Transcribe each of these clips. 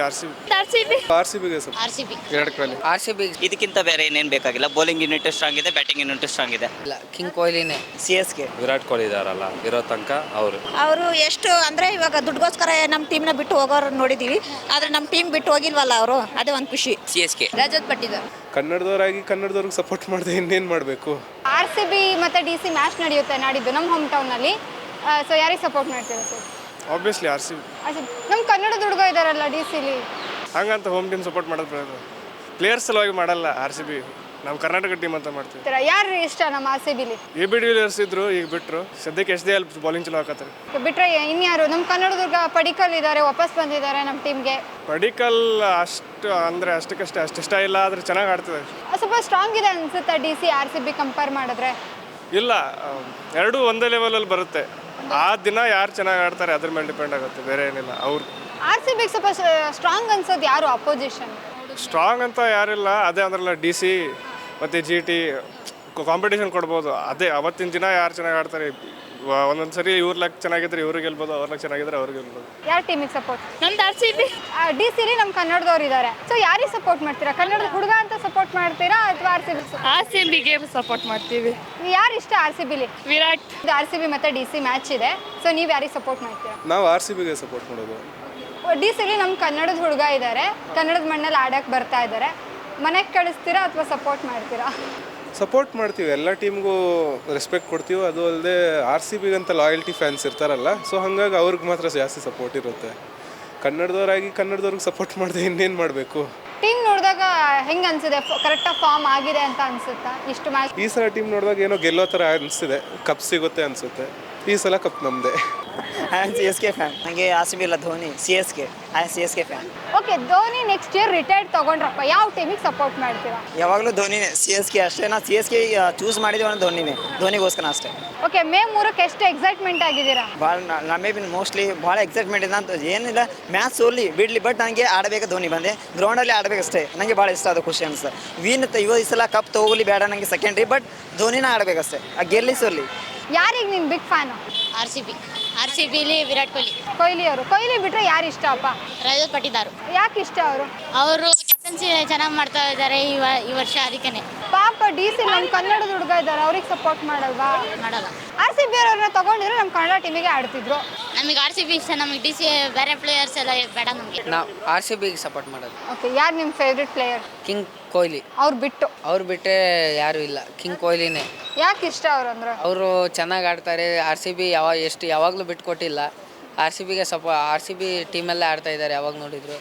R C R C B R C ಬಿಗೆ ಸ್ವಲ್ಪ R C B Virat Kohli R C B ಇದಕ್ಕಿಂತ ಬೇರೆ ಏನೇನು ಬೇಕಾಗಿಲ್ಲ? ಬೌಲಿಂಗ್ ಯೂನಿಟ್ ಸ್ಟ್ರಾಂಗ್ ಇದೆ ಬ್ಯಾಟಿಂಗ್ ಯೂನಿಟ್ ಸ್ಟ್ರಾಂಗ್ ಇದೆ. ಇಲ್ಲ king ಕೊಹ್ಲಿನೇ C S K Virat Kohli ಇದಾರಲ್ಲ ಇರೋ ತನಕ ಅವರು. ಅವರು ಎಷ್ಟು ಅಂದ್ರೆ ಇವಾಗ ದುಡ್ಗೋಸ್ಕರ ನಮ್ಮ ಟೀಮ್ನ ಬಿಟ್ಟು ಹೋಗೋರು ನೋಡಿದೀವಿ. ಆದ್ರೆ ನಮ್ಮ ಟೀಮ್ ಬಿಟ್ಟು ಹೋಗಿಲ್ವಲ್ಲ ಅವರು? ಅದೇ ಒಂದು ಖುಷಿ. C S K Rajat Patidar ಕನ್ನಡದವರಾಗಿ ಕನ್ನಡದವ್ರಿಗೆ ಸಪೋರ್ಟ್ ಮಾಡಿದೆ ಇನ್ನೇನು ಮಾಡಬೇಕು? ಆರ್ ಸಿ ಬಿ ಮತ್ತೆ ಡಿ ಸಿ ಮ್ಯಾಚ್ ನಡೆಯುತ್ತೆ ನಾಡಿದ್ದು ನಮ್ಮ ಹೋಮ್ ಟೌನಲ್ಲಿ ಸೊ ಯಾರಿಗೆ ಸಪೋರ್ಟ್ ಮಾಡ್ತೀರಾ sir obviously R C B ನಮ್ಮ ಕನ್ನಡದ ಹುಡುಗ ಇದ್ದಾರಲ್ಲ ಡಿ ಸಿಲಿ ಹಂಗಂತ ಹೋಮ್ ಟೀಮ್ ಸಪೋರ್ಟ್ ಮಾಡೋದು ಬೇಡ. ಪ್ಲೇಯರ್ಸ್ ಸಲುವಾಗಿ ಮಾಡಲ್ಲ ಆರ್ ಸಿ ಬಿ ನಮ್ಮ ಕರ್ನಾಟಕ ಟೀಮ್ ಅಂತ ಮಾಡ್ತೀವಿ. ಯಾರು ಇಷ್ಟ ನಮ್ಮ ಆರ್ ಸಿ ಬಿಲಿ ಎ ಬಿ ಡಿವಿಲಿಯರ್ಸ್ ಇದ್ರು ಈಗ ಬಿಟ್ಟರು ಸದ್ಯಕ್ಕೆ ಡಿ ಎಲ್ ಬೌಲಿಂಗ್ ಚಲೋ ಹಾಕತ್ತಾರೆ. ಬಿಟ್ರೆ ಇನ್ಯಾರು? ನಮ್ಮ ಕನ್ನಡದುರ್ಗ ಪಡಿಕಲ್ ಇದ್ದಾರೆ ವಾಪಸ್ ಬಂದಿದ್ದಾರೆ ನಮ್ಮ ಟೀಮ್ಗೆ ಪಡಿಕಲ್ ಅಷ್ಟು ಅಂದರೆ ಅಷ್ಟಕ್ಕಷ್ಟೇ ಅಷ್ಟು ಇಷ್ಟ ಇಲ್ಲ ಆದ್ರೆ ಚೆನ್ನಾಗಿ ಆಡ್ತಿದೆ ಸ್ವಲ್ಪ ಸ್ಟ್ರಾಂಗ್ ಇದೆ ಅನ್ಸುತ್ತೆ D C R C B compare ಮಾಡಿದ್ರೆ? ಇಲ್ಲ ಎರಡೂ ಒಂದೇ ಲೆವೆಲಲ್ಲಿ ಬರುತ್ತೆ. ಆ ದಿನ ಯಾರು ಚೆನ್ನಾಗಿ ಆಡ್ತಾರೆ ಅದ್ರ ಮೇಲೆ ಡಿಪೆಂಡ್ ಆಗುತ್ತೆ ಬೇರೆ ಏನಿಲ್ಲ. ಅವ್ರು ಆರ್ ಸಿ ಬಿಗೆ ಸ್ವಲ್ಪ ಸ್ಟ್ರಾಂಗ್ ಅನ್ಸೋದು ಯಾರು ಅಪೋಸಿಷನ್ ಸ್ಟ್ರಾಂಗ್ ಅಂತ ಯಾರಿಲ್ಲ ಅದೇ ಅಂದ್ರಲ್ಲ ಡಿ ಸಿ ಮತ್ತು ಜಿ ಟಿ ಕಾಂಪಿಟೇಷನ್ ಕೊಡ್ಬೋದು. ಅದೇ ಅವತ್ತಿನ ದಿನ ಯಾರು ಚೆನ್ನಾಗಿ ಆಡ್ತಾರೆ? ಒಂದೊಂದು ಸರಿ ಇವ್ರ ಲಕ್ ಚೆನ್ನಾಗಿದ್ರೆ ಇವ್ರಿಗೆ ಗೆಲ್ಬೋದು ಅವ್ರ ಲಕ್ ಚೆನ್ನಾಗಿದ್ರೆ ಅವ್ರಿಗೆ ಗೆಲ್ಬೋದು. ಯಾರ ಟೀಮಿಗೆ ಸಪೋರ್ಟ್ ನಮ್ದು ಆರ್ ಸಿ ಬಿ ಡಿ ಸಿಲಿ ನಮ್ಮ ಕನ್ನಡದವ್ರು ಇದ್ದಾರೆ ಸೊ ಯಾರಿಗೆ ಸಪೋರ್ಟ್ ಮಾಡ್ತೀರಾ? ಕನ್ನಡದ ಹುಡುಗ ಅಂತ ಸಪೋರ್ಟ್ ಮಾಡ್ತೀರಾ ಅಥವಾ R C B R C ಬಿಗೆ ಸಪೋರ್ಟ್ ಮಾಡ್ತೀವಿ. ಯಾರು ಇಷ್ಟ ಆರ್ ಸಿ ಬಿಲಿ ವಿರಾಟ್. ಆರ್ ಸಿ ಬಿ ಮತ್ತೆ ಡಿ ಸಿ ಮ್ಯಾಚ್ ಇದೆ. ಸೊ ನೀವು ಯಾರಿಗೆ ಸಪೋರ್ಟ್ ಮಾಡ್ತೀರಾ? ನಾವು ಆರ್ ಸಿ ಬಿಗೆ ಸಪೋರ್ಟ್ ಮಾಡೋದು. ಡಿ ಸಿಲಿ ನಮ್ಮ ಕನ್ನಡದ ಹುಡುಗ ಇದ್ದಾರೆ ಕನ್ನಡದ ಮಣ್ಣಲ್ಲಿ ಆಡಕ್ಕೆ ಬರ್ತಾ ಇದ್ದಾರೆ ಮನೆಗೆ ಕಳಿಸ್ತೀರಾ ಅಥವಾ ಸಪೋರ್ಟ್ ಮಾಡ್ತೀರಾ? ಸಪೋರ್ಟ್ ಮಾಡ್ತೀವಿ. ಎಲ್ಲ ಟೀಮ್ಗೂ ರೆಸ್ಪೆಕ್ಟ್ ಕೊಡ್ತೀವಿ. ಅದು ಅಲ್ಲದೆ ಆರ್ ಸಿ ಬಿಗಂತ ಲಾಯಲ್ಟಿ ಫ್ಯಾನ್ಸ್ ಇರ್ತಾರಲ್ಲ. ಸೊ ಹಾಗಾಗಿ ಅವ್ರಿಗೆ ಮಾತ್ರ ಜಾಸ್ತಿ ಸಪೋರ್ಟ್ ಇರುತ್ತೆ. ಕನ್ನಡದವರಾಗಿ ಕನ್ನಡದವ್ರಿಗೆ ಸಪೋರ್ಟ್ ಮಾಡಿದೆ ಇನ್ನೇನು ಮಾಡಬೇಕು? ಟೀಮ್ ನೋಡಿದಾಗ ಹೆಂಗೆ ಅನಿಸಿದೆ ಕರೆಕ್ಟಾಗಿ ಫಾರ್ಮ್ ಆಗಿದೆ ಅಂತ ಅನಿಸುತ್ತಾ? ಇಷ್ಟು ಮ್ಯಾಚ್ ಈ ಸಲ ಟೀಮ್ ನೋಡಿದಾಗ ಏನೋ ಗೆಲ್ಲೋ ಥರ ಅನಿಸಿದೆ ಕಪ್ ಸಿಗುತ್ತೆ ಅನಿಸುತ್ತೆ. ಈ ಸಲ ಕಪ್ ನಮ್ದೆ. ಸಿ ಎಸ್ ಕೆ ಫ್ಯಾನ್ ನನಗೆ ಆರ್ ಸಿ ಬಿ ಇಲ್ಲ Dhoni C S K I C S K fan okay Dhoni next year retired ತಗೊಂಡ್ರಪ್ಪ. ಯಾವ ಟೀಮಿಗೆ ಸಪೋರ್ಟ್ ಮಾಡ್ತೀರಾ? ಯಾವಾಗಲೂ ಧೋನಿನೇ ಸಿ ಎಸ್ ಕೆ ಅಷ್ಟೇ. ನಾ ಸಿ ಎಸ್ ಕೆ ಚೂಸ್ ಮಾಡಿದ್ದೀವಿ ಅಂದ್ರೆ ಧೋನಿನೇ. ಧೋನಿಗೋಸ್ಕರ ಅಷ್ಟೇ. ಓಕೆ ಮೇ ಮೂರಕ್ಕೆ ಎಷ್ಟು ಎಕ್ಸೈಟ್ಮೆಂಟ್ ಆಗಿದ್ದೀರಾ? ಭಾಳ ನಮಗೆ ಬಿನ್ ಮೋಸ್ಟ್ಲಿ ಭಾಳ ಎಕ್ಸೈಟ್ಮೆಂಟ್ ಇದೆ ಅಂತ ಏನಿಲ್ಲ. ಮ್ಯಾಚ್ ಸೋಲಿ ಬಿಡಲಿ ಬಟ್ ನನಗೆ ಆಡಬೇಕು ಧೋನಿ ಬಂದೆ. ಗ್ರೌಂಡಲ್ಲಿ ಆಡಬೇಕಷ್ಟೇ. ನನಗೆ ಭಾಳ ಇಷ್ಟ ಅದು ಖುಷಿ ಅನಿಸ್ತದೆ ವಿನ್ ಇವ ಈ ಸಲ ಕಪ್ ತಗೋಲಿ ಬೇಡ ನನಗೆ ಸೆಕೆಂಡ್ರಿ ಬಟ್ ಧೋನಿನ ಆಡಬೇಕಷ್ಟೇ. ಆ ಗೆಲ್ಲಿ ಸೋಲಿ ಯಾರಿಗೆ ನೀನು big fan R C B R C ಬಿಲಿ Virat Kohli. Kohli ಅವರು. ಕೊಹ್ಲಿ ಬಿಟ್ರೆ ಯಾರು ಇಷ್ಟ ಅಪ್ಪ? ರಜತ್ ಪಟ್ಟಿದಾರು. ಯಾಕೆ ಇಷ್ಟ ಅವರು? ಅವರು ಕ್ಯಾಪ್ಟನ್ಸಿ ಚೆನ್ನಾಗಿ ಮಾಡ್ತಾ ಇದ್ದಾರೆ ಈ ವ- ಈ ವರ್ಷ ಅದಕ್ಕೆ ಪಾಪ ಡಿ ಸಿ ನಮ್ಮ ಕನ್ನಡದ ಹುಡುಗ ಇದ್ದಾರೆ ಅವ್ರಿಗೆ ಸಪೋರ್ಟ್ ಮಾಡಲ್ವಾ? ಮಾಡಲ್ಲ. ಆರ್ ಸಿ ಬಿ ಅವ್ರನ್ನ ತಗೊಂಡಿದ್ರೆ ನಮ್ಮ ಕನ್ನಡ ಟೀಮಿಗೆ ಆಡ್ತಿದ್ರು. ನಮಗೆ ಆರ್ ಸಿ ಬಿ ಇಷ್ಟ ನಮಗೆ ಡಿ ಸಿ ಬೇರೆ ಪ್ಲೇಯರ್ಸ್ ಎಲ್ಲ ಬೇಡ ನಮಗೆ. ನಾವು ಆರ್ ಸಿ ಬಿಗೆ ಸಪೋರ್ಟ್ ಮಾಡೋದು. ಓಕೆ ಯಾರು ನಿಮ್ಮ ಫೇವ್ರೆಟ್ ಪ್ಲೇಯರ್ ಕಿಂಗ್ ಕೊಹ್ಲಿ ಅವ್ರು ಬಿಟ್ಟು. ಅವ್ರು ಬಿಟ್ಟರೆ ಯಾರು ಇಲ್ಲ. ಕಿಂಗ್ ಕೊಹ್ಲಿನೇ ಯಾಕೆ ಇಷ್ಟ ಅವ್ರು ಅಂದ್ರೆ? ಅವರು ಚೆನ್ನಾಗಿ ಆಡ್ತಾರೆ. ಆರ್ ಸಿ ಬಿ ಯಾವ ಎಷ್ಟು ಯಾವಾಗಲೂ ಬಿಟ್ಕೊಟ್ಟಿಲ್ಲ ಆರ್ ಸಿ ಬಿಗೆ ಸಪೋ ಆರ್ ಸಿ ಬಿ ಟೀಮಲ್ಲೇ ಆಡ್ತಾ ಇದ್ದಾರೆ ಯಾವಾಗ ನೋಡಿದ್ರು.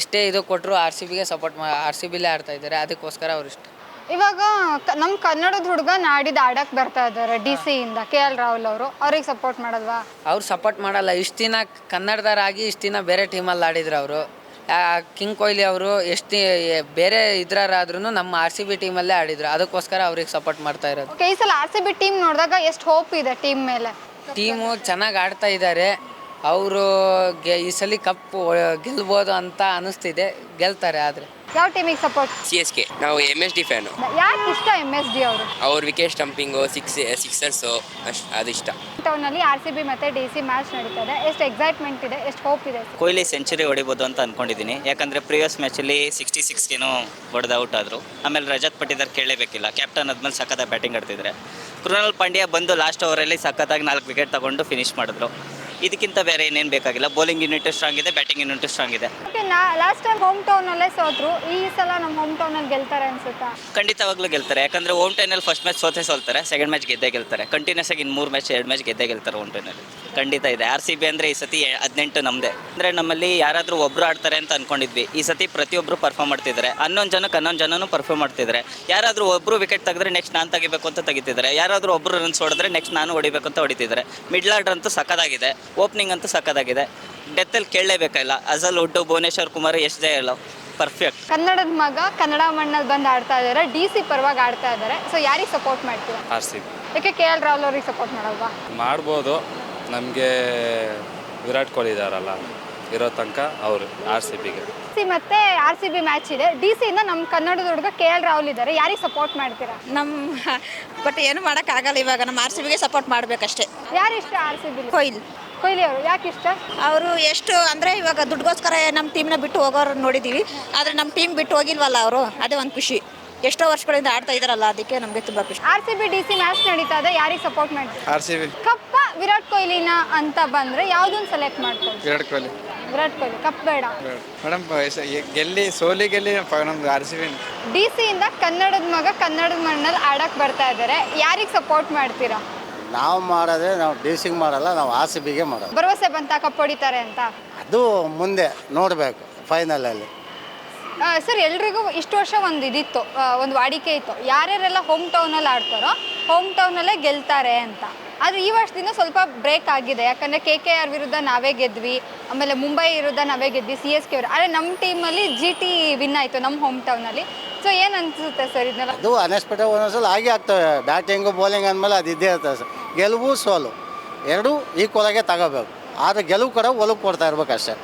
ಎಷ್ಟೇ ಇದು ಕೊಟ್ಟರು ಆರ್ ಸಿ ಬಿಗೆ ಸಪೋರ್ಟ್ ಮಾ ಆರ್ ಸಿ ಬಿಲೇ ಆಡ್ತಾ ಇದ್ದಾರೆ. ಅದಕ್ಕೋಸ್ಕರ ಅವ್ರು ಇಷ್ಟ. ಇವಾಗ ಕ- ನಮ್ಮ ಕನ್ನಡದ ಹುಡುಗ ನಾಡಿದ ಆಡಕ್ ಬರ್ತಾ ಇದ್ದಾರೆ ಡಿ ಸಿ ಇಂದ. ಕೆ ಎಲ್ ರಾಹುಲ್ ಅವರು ಅವ್ರಿಗೆ ಸಪೋರ್ಟ್ ಮಾಡಲ್ವಾ? ಅವ್ರು ಸಪೋರ್ಟ್ ಮಾಡಲ್ಲ. ಇಷ್ಟು ದಿನ ಕನ್ನಡದರಾಗಿ ಇಷ್ಟು ದಿನ ಬೇರೆ ಟೀಮಲ್ಲಿ ಆಡಿದ್ರು ಅವರು. ಕಿಂಗ್ ಕೊಹ್ಲಿ ಅವರು ಎಷ್ಟು ಬೇರೆ ಇದ್ರಾದ್ರೂ ನಮ್ಮ ಆರ್ ಸಿ ಬಿ ಟೀಮಲ್ಲೇ ಆಡಿದ್ರು. ಅದಕ್ಕೋಸ್ಕರ ಅವ್ರಿಗೆ ಸಪೋರ್ಟ್ ಮಾಡ್ತಾ ಇರೋದು. ಓಕೆ ಈ ಸಲ ಆರ್ ಸಿ ಬಿ ಟೀಮ್ ನೋಡಿದಾಗ ಎಷ್ಟು ಹೋಪ್ ಇದೆ ಟೀಮ್ ಮೇಲೆ? ಟೀಮು ಚೆನ್ನಾಗಿ ಆಡ್ತಾ ಇದ್ದಾರೆ ಅವರು ಗೆ ಈ ಸಲ ಕಪ್ ಗೆಲ್ಬೋದು ಅಂತ ಅನಿಸ್ತಿದೆ. ಗೆಲ್ತಾರೆ ಆದರೆ. ಯಾವ ಟೀಮಿಗೆ ಸಪೋರ್ಟ್ ಸಿ ಎಸ್ ಕೆ ನಾವು ಎಂ ಎಸ್ ಡಿ ಫ್ಯಾನು ಯಾಕೆ ಇಷ್ಟ ಎಂ ಎಸ್ ಡಿ ಅವರು? ಅವ್ರ ವಿಕೆಟ್ ಸ್ಟಂಪಿಂಗ್ ಸಿಕ್ಸ್ ಸಿಕ್ಸರ್ಸು ಅಷ್ಟು ಅದಿಷ್ಟ ಟೌನಲ್ಲಿ ಆರ್ ಸಿ ಬಿ ಮತ್ತೆ ಡಿ ಸಿ ಮ್ಯಾಚ್ ನಡೀತದೆ. ಎಷ್ಟು ಎಕ್ಸೈಟ್ಮೆಂಟ್ ಇದೆ ಎಷ್ಟು ಹೋಪ್ ಇದೆ? ಕೊಹ್ಲಿ ಸೆಂಚುರಿ ಹೊಡಿಬೋದು ಅಂತ ಅನ್ಕೊಂಡಿದ್ದೀನಿ. ಯಾಕಂದ್ರೆ ಪ್ರಿವಿಯಸ್ ಮ್ಯಾಚಲ್ಲಿ ಸಿಕ್ಸ್ಟಿ ಸಿಕ್ಸ್ಗೇನೋ ಹೊಡೆದ ಔಟ್ ಆದ್ರು. ಆಮೇಲೆ ರಜತ್ ಪಟ್ಟಿದಾರ್ ಕೇಳಲೇಬೇಕಿಲ್ಲ. ಕ್ಯಾಪ್ಟನ್ ಆದ್ಮೇಲೆ ಸಖತ್ತಾಗಿ ಬ್ಯಾಟಿಂಗ್ ಆಡ್ತಿದ್ರೆ. ಕೃಣಾಲ್ ಪಾಂಡ್ಯ ಬಂದು ಲಾಸ್ಟ್ ಓವರಲ್ಲಿ ಸಖತ್ತಾಗಿ ನಾಲ್ಕು ವಿಕೆಟ್ ತಗೊಂಡು ಫಿನಿಶ್ ಮಾಡಿದ್ರು. ಇದಕ್ಕಿಂತ ಬೇರೆ ಏನೇನು ಬೇಕಾಗಿಲ್ಲ. ಬೌಲಿಂಗ್ ಯೂನಿಟ್ ಸ್ಟ್ರಾಂಗ್ ಇದೆ ಬ್ಯಾಟಿಂಗ್ ಯೂನಿಟ್ ಸ್ಟ್ರಾಂಗ್ ಇದೆ. ಲಾಸ್ಟ್ ಟೈಮ್ ಹೋಮ್ ಟೌನಲ್ಲೇ ಸೋತ್ರು. ಈ ಸಲ ನಮ್ಮ ಹೋಮ್ ಟೌನಲ್ಲಿ ಗೆಲ್ತಾರೆ ಅನ್ಸುತ್ತಾ? ಖಂಡಿತವಾಗ್ಲೂ ಗೆಲ್ತಾರೆ. ಯಾಕಂದರೆ ಓಮ್ ಟೈನಲ್ಲಿ ಫಸ್ಟ್ ಮ್ಯಾಚ್ ಸೋತೆ ಸೋಲ್ತಾರೆ ಸೆಕೆಂಡ್ ಮ್ಯಾಚ್ ಗೆದ್ದೇ ಗೆಲ್ತಾರೆ. ಕಂಟಿನ್ಯೂಸ್ ಆಗಿ ಇನ್ನು ಮೂರು ಮ್ಯಾಚ್ ಎರಡು ಮ್ಯಾಚ್ ಗೆದ್ದೇ ಗೆಲ್ತಾರೆ ಓಮ್ ಟೈನಲ್ಲಿ ಖಂಡಿತ ಇದೆ. ಆರ್ ಸಿ ಬಿ ಅಂದರೆ ಈ ಸತಿ ಹದಿನೆಂಟು ನಮ್ಮದೇ ಅಂದರೆ ನಮ್ಮಲ್ಲಿ ಯಾರಾದರೂ ಒಬ್ಬರು ಆಡ್ತಾರೆ ಅಂತ ಅನ್ಕೊಂಡಿದ್ವಿ. ಈ ಸತಿ ಪ್ರತಿಯೊಬ್ಬರು ಪರ್ಫಾರ್ಮ್ ಮಾಡ್ತಿದ್ದಾರೆ. ಹನ್ನೊಂದು ಜನಕ್ಕೆ ಹನ್ನೊಂದು ಜನನೂ ಪರ್ಫಾರ್ಮ್ ಮಾಡ್ತಿದ್ದಾರೆ. ಯಾರಾದರೂ ಒಬ್ಬರು ವಿಕೆಟ್ ತೆಗೆದ್ರೆ ನೆಕ್ಸ್ಟ್ ನಾನು ತೆಗಿಬೇಕು ಅಂತ ತೆಗಿತಿದ್ದಾರೆ. ಯಾರಾದರೂ ಒಬ್ಬರು ರನ್ಸ್ ಹೊಡೆದ್ರೆ ನೆಕ್ಸ್ಟ್ ನಾನು ಹೊಡಿಬೇಕು ಅಂತ ಹೊಡಿತಿದ್ದಾರೆ. ಮಿಡ್ಲ್ ಆರ್ಡರ್ ಅಂತೂ ಸಕ್ಕದಾಗಿದೆ ಓಪನಿಂಗ್ ಅಂತೂ ಸಕ್ಕದಾಗಿದೆ ಡೆತ್ತಲ್ಲಿ ಕೇಳಲೇಬೇಕಲ್ಲ ಅಜಲ್ ಉಡ್ಡು ಭುವನೇಶ್ವರ್ ಕುಮಾರ್ ಎಷ್ಟು ಜಯ ಇಲ್ಲ ಪರ್ಫೆಕ್ಟ್ ಕನ್ನಡದ ಮಗ ಕನ್ನಡ ಮಣ್ಣಲ್ಲಿ ಬಂದು ಆಡ್ತಾ ಇದ್ದಾರೆ. ಡಿ ಸಿ ಪರವಾಗಿ ಆಡ್ತಾ ಇದ್ದಾರೆ. ಸೊ ಯಾರಿಗೆ ಸಪೋರ್ಟ್ ಮಾಡ್ತೀವಿ ಆರ್ ಸಿ ಬಿ ಯಾಕೆ ಕೆ ಎಲ್ ರಾಹುಲ್ ಅವ್ರಿಗೆ ಸಪೋರ್ಟ್ ಮಾಡಲ್ವಾ? ಮಾಡ್ಬೋದು. ನಮಗೆ ವಿರಾಟ್ ಕೊಹ್ಲಿ ಇದಾರಲ್ಲ ಇರೋ ತನಕ ಅವರು ಆರ್ ಸಿ ಬಿಗೆ. ಸಿ ಮತ್ತೆ ಆರ್ ಸಿ ಬಿ ಮ್ಯಾಚ್ ಇದೆ. ಡಿ ಸಿ ಇಂದ ನಮ್ಮ ಕನ್ನಡದ ಹುಡುಗ ಕೆ ಎಲ್ ರಾಹುಲ್ ಇದ್ದಾರೆ ಯಾರಿಗೆ ಸಪೋರ್ಟ್ ಮಾಡ್ತೀರಾ? ನಮ್ಮ ಬಟ್ ಏನು ಮಾಡೋಕ್ಕಾಗಲ್ಲ ಇವಾಗ. ನಮ್ಮ ಆರ್ ಸಿ ಬಿಗೆ ಸಪೋರ್ಟ್ ಮಾಡಬೇಕಷ್ಟೇ. ಯಾರು ಇಷ್ಟ R C B Kohli. Kohli ಅವರು. ಯಾಕೆ ಇಷ್ಟ? ಅವರು ಎಷ್ಟು ಅಂದರೆ ಇವಾಗ ದುಡ್ಡುಗೋಸ್ಕರ ನಮ್ಮ ಟೀಮ್ನ ಬಿಟ್ಟು ಹೋಗೋರು ನೋಡಿದ್ದೀವಿ ಆದರೆ ನಮ್ಮ ಟೀಮ್ ಬಿಟ್ಟು ಹೋಗಿಲ್ವಲ್ಲ ಅವರು? ಅದೇ ಒಂದು ಖುಷಿ. ಎಷ್ಟೋ ವರ್ಷಗಳಿಂದ ಆಡ್ತಾ ಇದ್ದಾರಲ್ಲ ಅದಕ್ಕೆ ನಮಗೆ ತುಂಬ ಖುಷಿ. R C B D C match ನಡೀತಾ ಇದೆ. ಯಾರಿಗೆ ಸಪೋರ್ಟ್ ಮಾಡ್ತೀರಾ? R C B. ಕಪ್ಪ ವಿರಾಟ್ ಕೊಹ್ಲಿನ ಅಂತ ಬಂದ್ರೆ ಯಾವ್ದೊಂದು ಸೆಲೆಕ್ಟ್ ಮಾಡ್ಕೊಳ್ಳಿ. ವಿರಾಟ್ ಕೊಹ್ಲಿ. ವಿರಾಟ್ ಕೊಹ್ಲಿ ಕಪ್ ಬೇಡ. ಮೇಡಮ್ ಗೆಲ್ಲಿ ಸೋಲಿ ಗೆಲ್ಲಿ ನಮ್ದು R C B D C ಇಂದ ಕನ್ನಡದ ಮಗ ಕನ್ನಡದ ಮಣ್ಣಲ್ಲಿ ಆಡಕ್ ಬರ್ತಾ ಇದ್ದಾರೆ. ಯಾರಿಗೆ ಸಪೋರ್ಟ್ ಮಾಡ್ತೀರಾ? ನಾವು ಮಾಡೋದೇ ನಾವು ಡಿಸಿಂಗ್ ಮಾಡಲ್ಲ ನಾವು ಆರ್ ಸಿ ಬಿಗೆ ಮಾಡೋದು ಭರವಸೆ ಬಂತ ಕಪ್ ಹೊಡಿತಾರೆ ಅಂತ? ಅದು ಮುಂದೆ ನೋಡಬೇಕು ಫೈನಲಲ್ಲಿ ಸರ್, ಎಲ್ರಿಗೂ ಇಷ್ಟು ವರ್ಷ ಒಂದು ಇದಿತ್ತು ಒಂದು ವಾಡಿಕೆ ಇತ್ತು. ಯಾರ್ಯಾರೆಲ್ಲ ಹೋಮ್ ಟೌನಲ್ಲಿ ಆಡ್ತಾರೋ ಹೋಮ್ ಟೌನಲ್ಲೇ ಗೆಲ್ತಾರೆ ಅಂತ. ಆದರೆ ಈ ವರ್ಷದಿಂದ ಸ್ವಲ್ಪ ಬ್ರೇಕ್ ಆಗಿದೆ. ಯಾಕಂದರೆ ಕೆ ಕೆ ಆರ್ ವಿರುದ್ಧ ನಾವೇ ಗೆದ್ವಿ, ಆಮೇಲೆ ಮುಂಬೈ ವಿರುದ್ಧ ನಾವೇ ಗೆದ್ವಿ ಸಿ ಎಸ್ ಕೆ ಅವರು ಆದರೆ ನಮ್ಮ ಟೀಮಲ್ಲಿ ಜಿ ಟಿ ವಿನ್ ಆಯಿತು ನಮ್ಮ ಹೋಮ್ ಟೌನಲ್ಲಿ ಸೊ ಏನು ಅನಿಸುತ್ತೆ ಸರ್ ಇದನ್ನೆಲ್ಲ ಅದು ಅನ್ಎಕ್ಸ್ಪೆಕ್ಟೆಡ್ ಒಂದೊಂದ್ಸಲ ಹಾಗೆ ಆಗ್ತವೆ. ಬ್ಯಾಟಿಂಗು ಬೌಲಿಂಗ್ ಅಂದಮೇಲೆ ಅದು ಇದ್ದೇ ಇರ್ತದೆ ಸರ್ ಗೆಲುವು ಸೋಲು. ಎರಡೂ ಈಕ್ವಲಾಗೆ ತಗೋಬೇಕು. ಆದರೆ ಗೆಲುವು ಕೂಡ ಒಲವು ಕೊಡ್ತಾ ಇರ್ಬೇಕು ಅಷ್ಟೇ